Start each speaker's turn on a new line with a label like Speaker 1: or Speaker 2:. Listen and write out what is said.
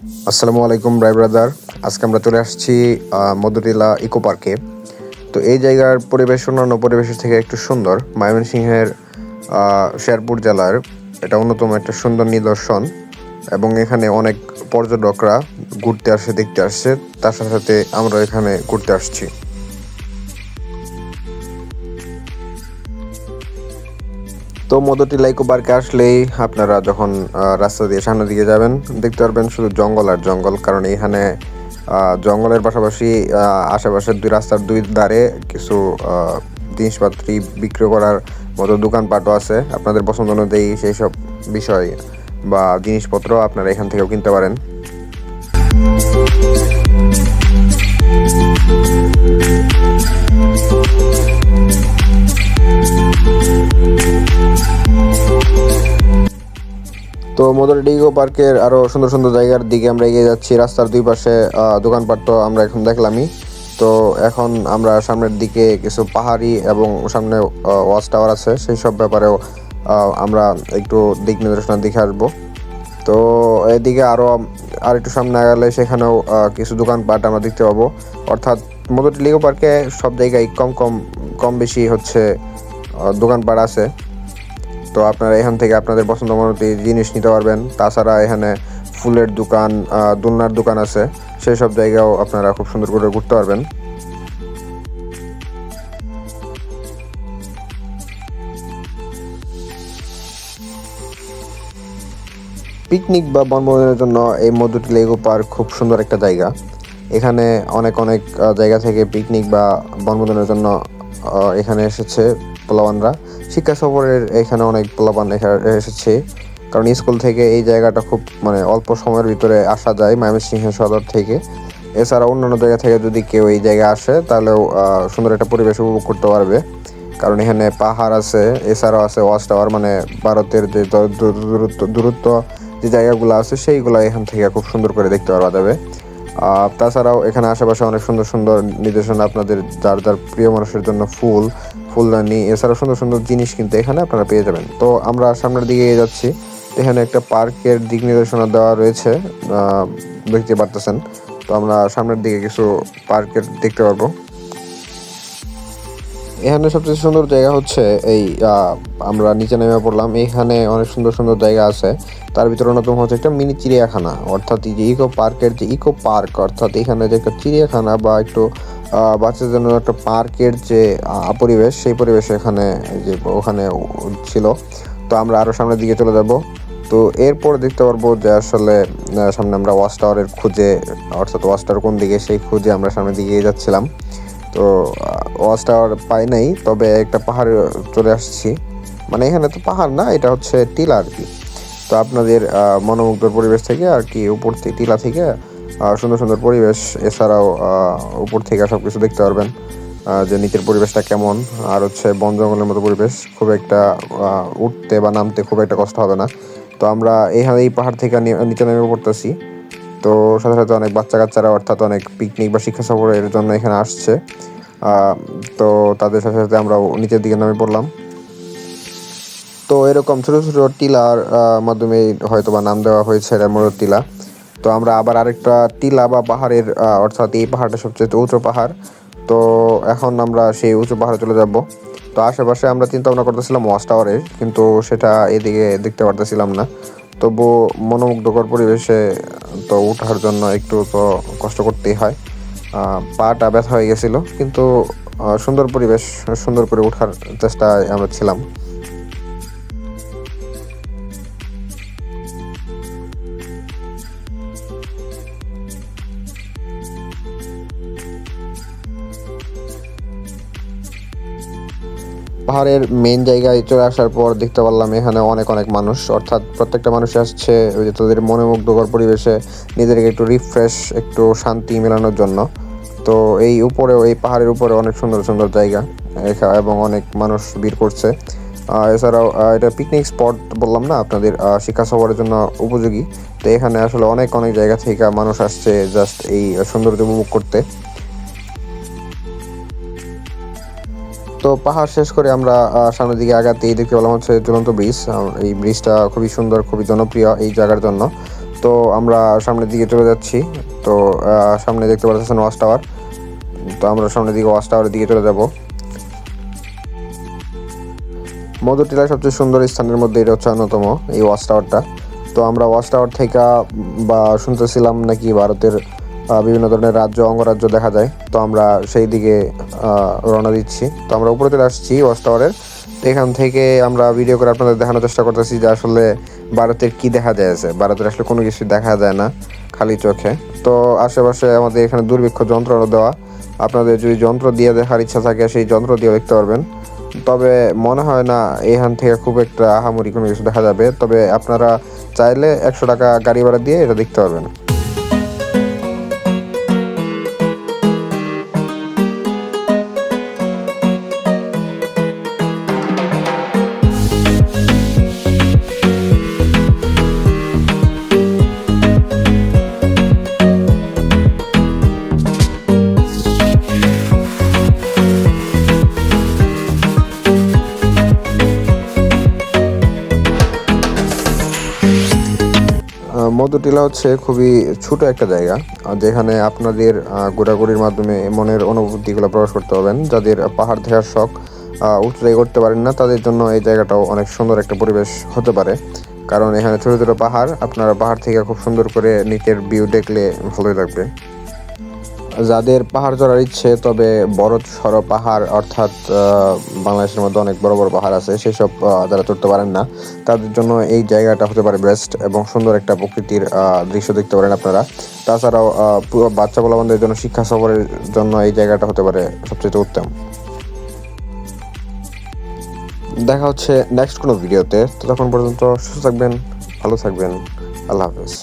Speaker 1: আসসালামু আলাইকুম, রায় ব্রাদার। আজকে আমরা চলে আসছি মধুটিলা ইকো পার্কে। তো এই জায়গার পরিবেশ, অন্যান্য পরিবেশের থেকে একটু সুন্দর। ময়মনসিংহের শেরপুর জেলার এটা অন্যতম একটা সুন্দর নিদর্শন এবং এখানে অনেক পর্যটকরা ঘুরতে আসে, দেখতে আসছে তার সাথে সাথে আমরা এখানে ঘুরতে আসছি। তো মধুটিলা ইকো পার্কে আসলেই আপনারা যখন রাস্তা দিয়ে সামনের দিকে যাবেন, দেখতে পারবেন শুধু জঙ্গল আর জঙ্গল, কারণ এখানে জঙ্গলের পাশাপাশি আশেপাশের দুই রাস্তার দুই ধারে কিছু জিনিসপাত্রি বিক্রি করার মতো দোকানপাটও আছে। আপনাদের পছন্দ অনুযায়ী সেই সব বিষয় বা জিনিসপত্র আপনারা এখান থেকেও কিনতে পারেন। তো মদর ডিগো পার্কের আরও সুন্দর সুন্দর জায়গার দিকে আমরা এগিয়ে যাচ্ছি। রাস্তার দুই পাশে দোকানপাট তো আমরা এখন দেখলামই। তো এখন আমরা সামনের দিকে কিছু পাহাড়ি এবং সামনে ওয়াচ টাওয়ার আছে। সেই সব ব্যাপারেও আমরা একটু দিক নির্দেশনার দিকে আসব। তো এদিকে আরও আর একটু সামনে গেলে সেখানেও কিছু দোকানপাট আমরা দেখতে পাবো। অর্থাৎ মদর লিগো পার্কে সব জায়গায় কম কম কম বেশি হচ্ছে দোকানপাট আছে। তো আপনারা এখান থেকে আপনাদের পছন্দ মতো জিনিস নিতে পারবেন। তাছাড়া এখানে ফুলের দোকান দোলনার দোকান আছে। সেই সব জায়গাও আপনারা খুব সুন্দর করে ঘুরতে পারবেন। পিকনিক বা বনভোজনের জন্য এই মধুটি লেগো পার্ক খুব সুন্দর একটা জায়গা। এখানে অনেক অনেক জায়গা থেকে পিকনিক বা বনভোজনের জন্য এখানে এসেছে পোলাবানরা। শিক্ষা সফরের এখানে অনেক পোলাবান এসেছে। কারণ স্কুল থেকে এই জায়গাটা খুব মানে অল্প সময়ের ভিতরে আসা যায় ময়মনসিংহ সদর থেকে। এছাড়া অন্যান্য জায়গা থেকে যদি কেউ এই জায়গায় আসে, তাহলেও সুন্দর একটা পরিবেশ উপভোগ করতে পারবে। কারণ এখানে পাহাড় আছে, এছাড়াও আছে ওয়াচ টাওয়ার মানে ভারতের যে দূর- দূর- দূরত্ব দূরত্ব যে জায়গাগুলো আছে, সেইগুলো এখান থেকে খুব সুন্দর করে দেখতে পাওয়া যাবে। তাছাড়াও এখানে আশেপাশে অনেক সুন্দর সুন্দর নির্দেশনা আপনাদের, যার যার প্রিয় মানুষের জন্য ফুল, ফুলদানি, এছাড়াও সুন্দর সুন্দর জিনিস কিন্তু এখানে আপনারা পেয়ে যাবেন। তো আমরা সামনের দিকে এগিয়ে যাচ্ছি। এখানে একটা পার্কের দিক নির্দেশনা দেওয়া রয়েছে দেখতে পারতেছেন। তো আমরা সামনের দিকে কিছু পার্কের দেখতে পারব। এখানে সবচেয়ে সুন্দর জায়গা হচ্ছে এই আমরা নিচে নেমে পড়লাম। এখানে অনেক সুন্দর সুন্দর জায়গা আছে। তার ভিতরে অন্যতম হচ্ছে একটা মিনি চিড়িয়াখানা। অর্থাৎ যে ইকো পার্কের যে ইকো পার্ক, অর্থাৎ এখানে যে একটা চিড়িয়াখানা বা একটু বাচ্চাদের জন্য একটা পার্কের যে পরিবেশ, সেই পরিবেশ এখানে যে ওখানে ছিল। তো আমরা আরও সামনের দিকে চলে যাব। তো এরপর দেখতে পারব যে আসলে সামনে আমরা ওয়াচ টাওয়ারের খুঁজে, অর্থাৎ ওয়াচ টাওয়ার কোন দিকে, সেই খুঁজে আমরা সামনের দিকে যাচ্ছিলাম। তো ওয়াচ টাওয়ার পাই নাই তবে একটা পাহাড়ে চলে আসছি। মানে এখানে তো পাহাড় না এটা হচ্ছে টিলা আর কি। তো আপনাদের আহ, মনোমুগ্ধর পরিবেশ থেকে আর কি উপর থেকে টিলা থেকে সুন্দর সুন্দর পরিবেশ এছাড়াও উপর থেকে সব কিছু দেখতে পারবেন। যে নিচের পরিবেশটা কেমন আর হচ্ছে বন জঙ্গলের মতো পরিবেশ খুব একটা উঠতে বা নামতে খুব একটা কষ্ট হবে না। তো আমরা এইখানে এই পাহাড় থেকে নিচে নেমে পড়তেছি। তো সাথে সাথে অনেক বাচ্চা কাচ্চারা অর্থাৎ অনেক পিকনিক বা শিক্ষা সফরের জন্য এখানে আসছে। তো তাদের সাথে সাথে আমরা নিচের দিকে নামে পড়লাম। তো এরকম ছোটো ছোটো টিলার মাধ্যমে হয়তো বা নাম দেওয়া হয়েছে রেমরো টিলা। তো আমরা আবার আরেকটা টিলা বা পাহাড়ের অর্থাৎ এই পাহাড়টা সবচেয়ে উঁচু পাহাড়। তো এখন আমরা সেই উঁচু পাহাড়ে চলে যাব। তো আশেপাশে আমরা চিন্তা ভাবনা করতেছিলাম ওয়াচ টাওয়ারের, কিন্তু সেটা এদিকে দেখতে পারতেছিলাম না। তবু মনোমুগ্ধকর পরিবেশে তো ওঠার জন্য একটু তো কষ্ট করতেই হয়। পাটা ব্যথা হয়ে গেছিল, কিন্তু সুন্দর পরিবেশ, সুন্দর করে ওঠার চেষ্টায় আমরা ছিলাম। পাহাড়ের মেন জায়গায় চলে আসার পর দেখতে পারলাম এখানে অনেক অনেক মানুষ। অর্থাৎ প্রত্যেকটা মানুষ আসছে ওই যে তাদের মনোমুগ্ধকর পরিবেশে, নিজেদেরকে একটু রিফ্রেশ একটু শান্তি মেলানোর জন্য। তো এই উপরেও, এই পাহাড়ের উপরে অনেক সুন্দর সুন্দর জায়গা এবং অনেক মানুষ ভিড় করছে। এছাড়াও এটা পিকনিক স্পট বললাম না, আপনাদের শিক্ষা সফরের জন্য উপযোগী। তো এখানে আসলে অনেক অনেক জায়গা থেকে মানুষ আসছে জাস্ট এই সৌন্দর্য উপভোগ করতে। তো পাহাড় শেষ করে আমরা সামনের দিকে আগাতেই দেখতে পেলাম হচ্ছে ঝুলন্ত ব্রিজ। এই ব্রিজটা খুবই সুন্দর, খুবই জনপ্রিয় এই জায়গার জন্য। তো আমরা সামনের দিকে চলে যাচ্ছি। তো সামনে দেখতে পাচ্ছেন ওয়াচ টাওয়ার। তো আমরা সামনের দিকে ওয়াচ টাওয়ারের দিকে চলে যাব। মধুটিলার সবচেয়ে সুন্দর স্থানের মধ্যে এটা হচ্ছে অন্যতম এই ওয়াচ টাওয়ারটা। তো আমরা ওয়াচ টাওয়ার থেকে বা শুনতেছিলাম নাকি ভারতের বিভিন্ন ধরনের রাজ্য, অঙ্গরাজ্য দেখা যায়। তো আমরা সেই দিকে রওনা দিচ্ছি। তো আমরা উপরে চলে আসছি ওয়াচ এখান থেকে আমরা ভিডিও করে আপনাদের দেখানোর চেষ্টা করতেছি যে আসলে ভারতের কি দেখা যায় আছে। ভারতের আসলে কোনো কিছু দেখা যায় না খালি চোখে। তো আশেপাশে আমাদের এখানে দুর্ভিক্ষ যন্ত্র দেওয়া। আপনাদের যদি যন্ত্র দিয়ে দেখার ইচ্ছা থাকে, সেই যন্ত্র দিয়ে দেখতে পারবেন। তবে মনে হয় না এখান থেকে খুব একটা আহামরি কোনো কিছু দেখা যাবে। তবে আপনারা চাইলে একশো টাকা গাড়ি ভাড়া দিয়ে এটা দেখতে পারবেন। মধুটিলা হচ্ছে খুবই ছোট একটা জায়গা যেখানে আপনাদের ঘোরাঘুরির মাধ্যমে মনের অনুভূতিগুলো প্রকাশ করতে পারবেন। যাদের পাহাড় দেখার শখ উচ্চতায় করতে পারেন না, তাদের জন্য এই জায়গাটাও অনেক সুন্দর একটা পরিবেশ হতে পারে। কারণ এখানে ছোট ছোট পাহাড়, আপনারা পাহাড় থেকে খুব সুন্দর করে নিচের ভিউ দেখলে ভালোই লাগবে। যাদের পাহাড় চড়ার ইচ্ছে, তবে বড় সড়ো পাহাড়, অর্থাৎ বাংলাদেশের মধ্যে অনেক বড় বড় পাহাড় আছে, সেসব যারা চড়তে পারেন না, তাদের জন্য এই জায়গাটা হতে পারে বেস্ট এবং সুন্দর একটা প্রকৃতির দৃশ্য দেখতে পারেন আপনারা। তাছাড়াও পুরো বাচ্চা বলাবন্ধের জন্য শিক্ষা সফরের জন্য এই জায়গাটা হতে পারে সবচেয়ে উত্তম। দেখা হচ্ছে নেক্সট কোনো ভিডিওতে ততক্ষণ পর্যন্ত সুস্থ থাকবেন, ভালো থাকবেন। আল্লাহ হাফেজ।